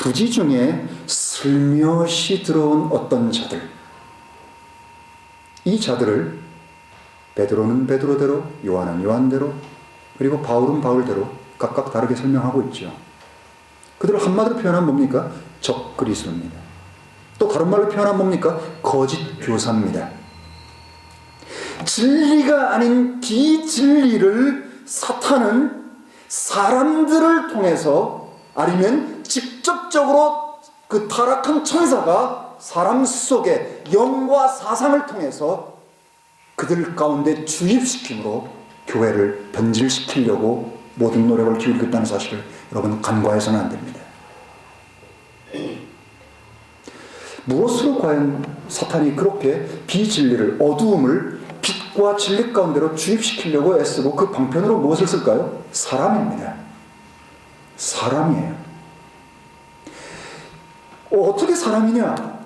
부지 중에 슬며시 들어온 어떤 자들 이 자들을 베드로는 베드로대로 요한은 요한대로 그리고 바울은 바울대로 각각 다르게 설명하고 있죠. 그들을 한마디로 표현하면 뭡니까? 적 그리스도입니다. 또 다른 말로 표현하면 뭡니까? 거짓 교사입니다. 진리가 아닌 비진리를 사탄은 사람들을 통해서 아니면 직접적으로 그 타락한 천사가 사람 속에 영과 사상을 통해서 그들 가운데 주입시킴으로 교회를 변질시키려고 모든 노력을 기울이고 있다는 사실을 여러분 간과해서는 안 됩니다. 무엇으로 과연 사탄이 그렇게 비진리를 어두움을 빛과 진리 가운데로 주입시키려고 애쓰고 그 방편으로 무엇을 쓸까요? 사람입니다. 사람이에요. 어, 어떻게 사람이냐?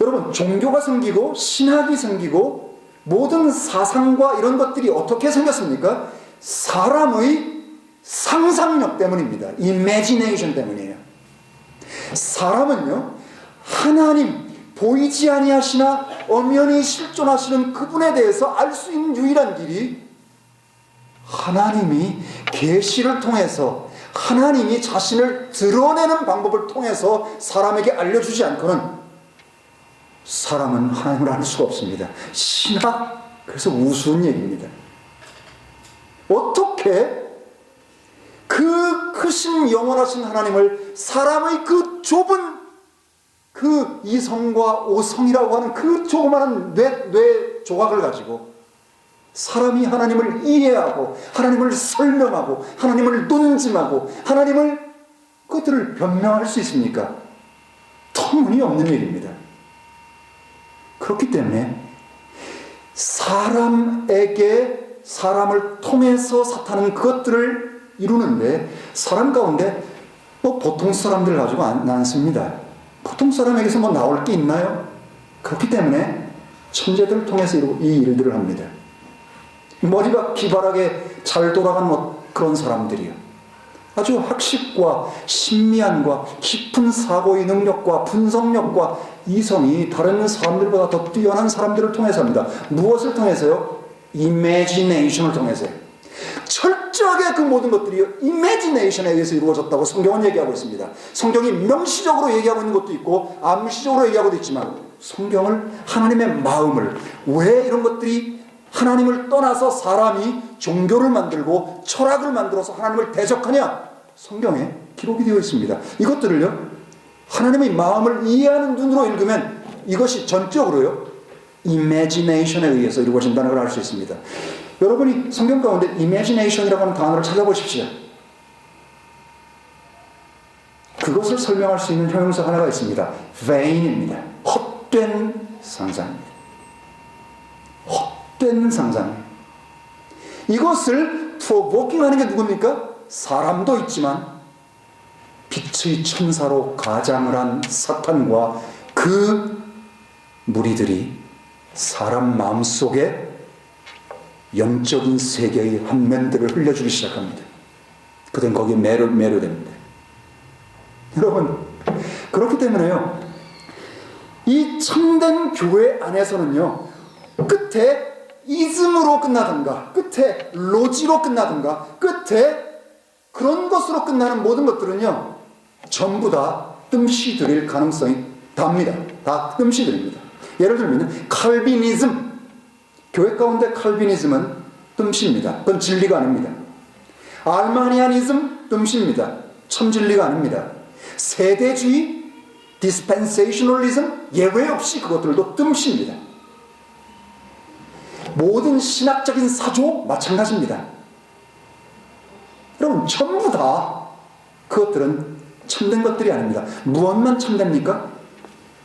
여러분, 종교가 생기고 신학이 생기고 모든 사상과 이런 것들이 어떻게 생겼습니까? 사람의 상상력 때문입니다. imagination 때문이에요. 사람은요, 하나님, 보이지 아니하시나 엄연히 실존하시는 그분에 대해서 알 수 있는 유일한 길이 하나님이 계시를 통해서 하나님이 자신을 드러내는 방법을 통해서 사람에게 알려주지 않고는 사람은 하나님을 알 수가 없습니다. 신학 그래서 우스운 얘기입니다. 어떻게 그 크신 영원하신 하나님을 사람의 그 좁은 그 이성과 오성이라고 하는 그 조그마한 뇌, 뇌 조각을 가지고 사람이 하나님을 이해하고 하나님을 설명하고 하나님을 논증하고 하나님을 그들을 변명할 수 있습니까? 터무니없는 일입니다. 그렇기 때문에 사람에게 사람을 통해서 사탄은 그것들을 이루는데 사람 가운데 뭐 보통 사람들 가지고 안, 않습니다. 보통 사람에게서 뭐 나올 게 있나요? 그렇기 때문에 천재들을 통해서 이 일들을 합니다. 머리가 기발하게 잘 돌아가는 뭐 그런 사람들이요. 아주 학식과 신미함과 깊은 사고의 능력과 분석력과 이성이 다른 사람들보다 더 뛰어난 사람들을 통해서 합니다. 무엇을 통해서요? imagination을 통해서요. 철저하게 그 모든 것들이 imagination에 의해서 이루어졌다고 성경은 얘기하고 있습니다. 성경이 명시적으로 얘기하고 있는 것도 있고 암시적으로 얘기하고도 있지만 성경을 하나님의 마음을 왜 이런 것들이 하나님을 떠나서 사람이 종교를 만들고 철학을 만들어서 하나님을 대적하냐? 성경에 기록이 되어 있습니다. 이것들을요, 하나님의 마음을 이해하는 눈으로 읽으면 이것이 전적으로요, imagination에 의해서 이루어진다는 걸알수 있습니다. 여러분이 성경 가운데 imagination이라고 하는 단어를 찾아보십시오. 그것을 설명할 수 있는 형용사 하나가 있습니다. vain입니다. 헛된 상상입니다. 헛된 상상. 이것을 provoking 하는 게 누굽니까? 사람도 있지만 빛의 천사로 가장을 한 사탄과 그 무리들이 사람 마음속에 영적인 세계의 한 면들을 흘려주기 시작합니다. 그들은 거기에 매료, 매료됩니다. 여러분, 그렇기 때문에요. 이 참된 교회 안에서는요, 끝에 이즘으로 끝나든가, 끝에 로지로 끝나든가, 끝에 그런 것으로 끝나는 모든 것들은요, 전부 다 뜸시 들일 가능성이 답니다. 다 뜸시 들입니다. 예를 들면, 칼비니즘. 교회 가운데 칼비니즘은 뜸시입니다. 그건 진리가 아닙니다. 알마니아니즘 뜸시입니다. 참 진리가 아닙니다. 세대주의, 디스펜세이셔널리즘 예외 없이 그것들도 뜸시입니다. 모든 신학적인 사조 마찬가지입니다. 여러분 전부 다 그것들은 참된 것들이 아닙니다. 무엇만 참됩니까?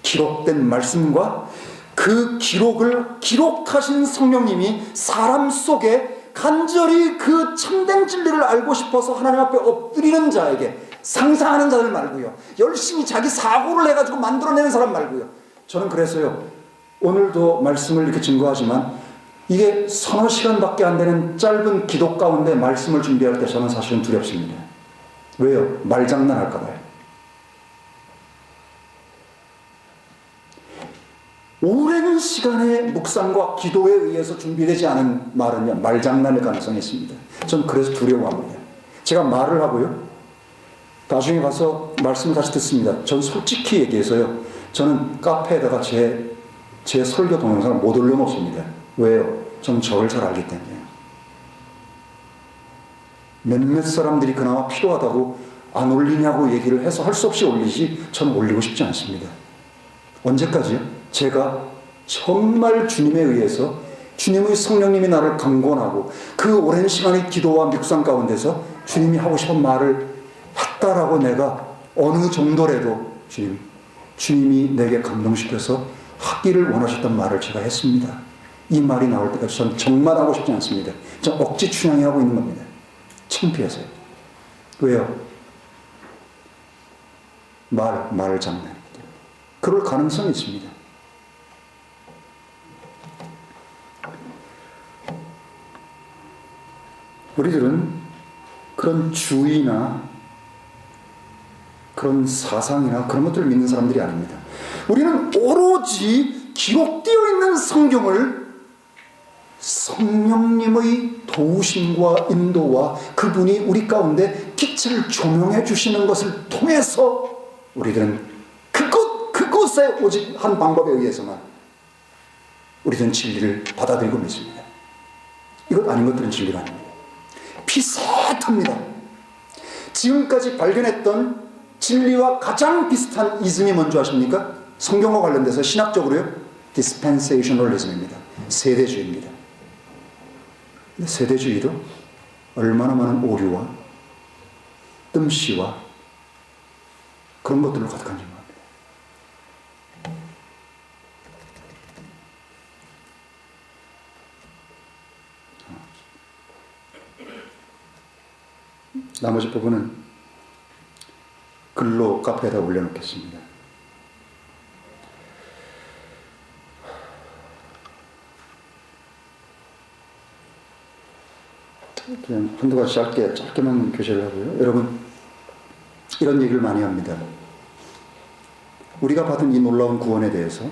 기록된 말씀과 그 기록을 기록하신 성령님이 사람 속에 간절히 그 참된 진리를 알고 싶어서 하나님 앞에 엎드리는 자에게 상상하는 자들 말고요. 열심히 자기 사고를 해가지고 만들어내는 사람 말고요. 저는 그래서요. 오늘도 말씀을 이렇게 증거하지만 이게 서너 시간밖에 안 되는 짧은 기도 가운데 말씀을 준비할 때 저는 사실은 두렵습니다. 왜요? 말장난 할까봐요. 오랜 시간의 묵상과 기도에 의해서 준비되지 않은 말은요, 말장난일 가능성이 있습니다. 전 그래서 두려워합니다. 제가 말을 하고요. 나중에 가서 말씀을 다시 듣습니다. 전 솔직히 얘기해서요. 저는 카페에다가 제, 제 설교 동영상을 못 올려놓습니다. 왜요? 저는 저를 잘 알기 때문에요. 몇몇 사람들이 그나마 필요하다고 안 올리냐고 얘기를 해서 할 수 없이 올리지 저는 올리고 싶지 않습니다. 언제까지요? 제가 정말 주님에 의해서 주님의 성령님이 나를 강권하고 그 오랜 시간의 기도와 묵상 가운데서 주님이 하고 싶은 말을 했다라고 내가 어느 정도라도 주님, 주님이 내게 감동시켜서 하기를 원하셨던 말을 제가 했습니다. 이 말이 나올 때까지 저는 정말 하고 싶지 않습니다. 저 억지 춘향이 하고 있는 겁니다. 창피해서요. 왜요? 말, 말 장난이기. 그럴 가능성이 있습니다. 우리들은 그런 주의나 그런 사상이나 그런 것들을 믿는 사람들이 아닙니다. 우리는 오로지 기록되어 있는 성경을 성령님의 도우심과 인도와 그분이 우리 가운데 빛을 조명해 주시는 것을 통해서 우리들은 그곳, 그곳에 오직 한 방법에 의해서만 우리들은 진리를 받아들이고 믿습니다. 이것 아닌 것들은 진리가 아닙니다. 비슷합니다. 지금까지 발견했던 진리와 가장 비슷한 이즘이 뭔지 아십니까? 성경과 관련돼서 신학적으로요. 디스펜세이셔널리즘입니다. 세대주의입니다. 근데 세대주의도 얼마나 많은 오류와 뜸씨와 그런 것들로 가득한지 모릅니다. 나머지 부분은 글로 카페에다 올려놓겠습니다. 그냥 한두 가지 짧게, 짧게만 교제를 하고요. 여러분, 이런 얘기를 많이 합니다. 우리가 받은 이 놀라운 구원에 대해서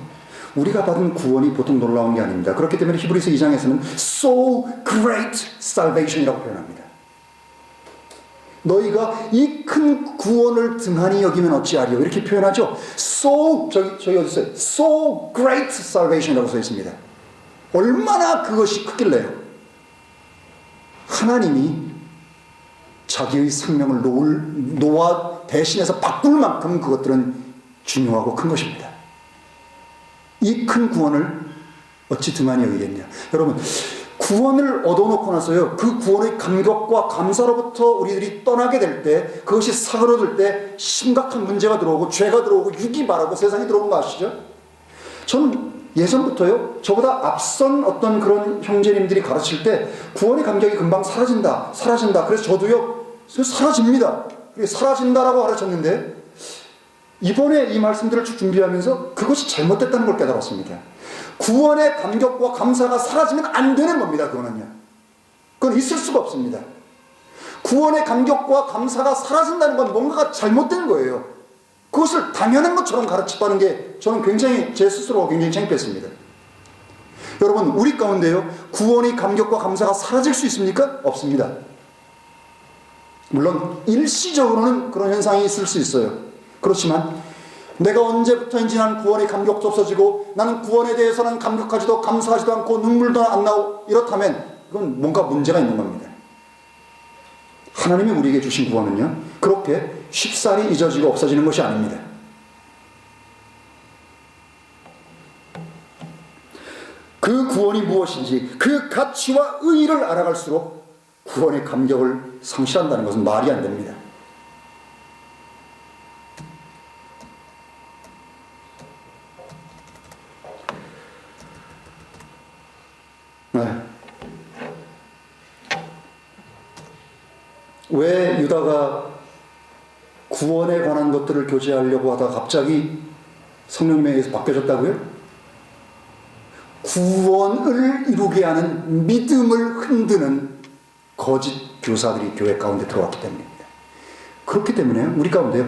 우리가 받은 구원이 보통 놀라운 게 아닙니다. 그렇기 때문에 히브리서 2장에서는 so great salvation이라고 표현합니다. 너희가 이 큰 구원을 등한히 여기면 어찌하리요? 이렇게 표현하죠. So 저기 저기 어디 있어요? So great salvation이라고 써 있습니다. 얼마나 그것이 크길래요? 하나님이 자기의 생명을 놓을, 놓아 대신해서 바꿀 만큼 그것들은 중요하고 큰 것입니다. 이 큰 구원을 어찌 등한히 여기겠냐? 여러분, 구원을 얻어놓고 나서요, 그 구원의 감격과 감사로부터 우리들이 떠나게 될 때, 그것이 사그러들 때 심각한 문제가 들어오고, 죄가 들어오고, 육이 바라고 세상이 들어오는 거 아시죠? 저는 예전부터요, 저보다 앞선 어떤 그런 형제님들이 가르칠 때, 구원의 감격이 금방 사라진다, 사라진다. 그래서 저도요, 사라집니다. 사라진다라고 가르쳤는데, 이번에 이 말씀들을 쭉 준비하면서 그것이 잘못됐다는 걸 깨달았습니다. 구원의 감격과 감사가 사라지면 안 되는 겁니다, 그거는요. 그건 있을 수가 없습니다. 구원의 감격과 감사가 사라진다는 건 뭔가가 잘못된 거예요. 당연한 것처럼 가르쳤다는 게 저는 굉장히 제 스스로가 굉장히 창피했습니다. 여러분, 우리 가운데요, 구원의 감격과 감사가 사라질 수 있습니까? 없습니다. 물론, 일시적으로는 그런 현상이 있을 수 있어요. 그렇지만 내가 언제부터인지 난 구원의 감격도 없어지고 나는 구원에 대해서는 감격하지도 감사하지도 않고 눈물도 안 나오고 이렇다면 그건 뭔가 문제가 있는 겁니다. 하나님이 우리에게 주신 구원은요 그렇게 쉽사리 잊어지고 없어지는 것이 아닙니다. 그 구원이 무엇인지 그 가치와 의의를 알아갈수록 구원의 감격을 상실한다는 것은 말이 안 됩니다. 네. 왜 유다가 구원에 관한 것들을 교제하려고 하다 갑자기 성령님에 의해서 바뀌어졌다고요? 구원을 이루게 하는 믿음을 흔드는 거짓 교사들이 교회 가운데 들어왔기 때문입니다. 그렇기 때문에 우리 가운데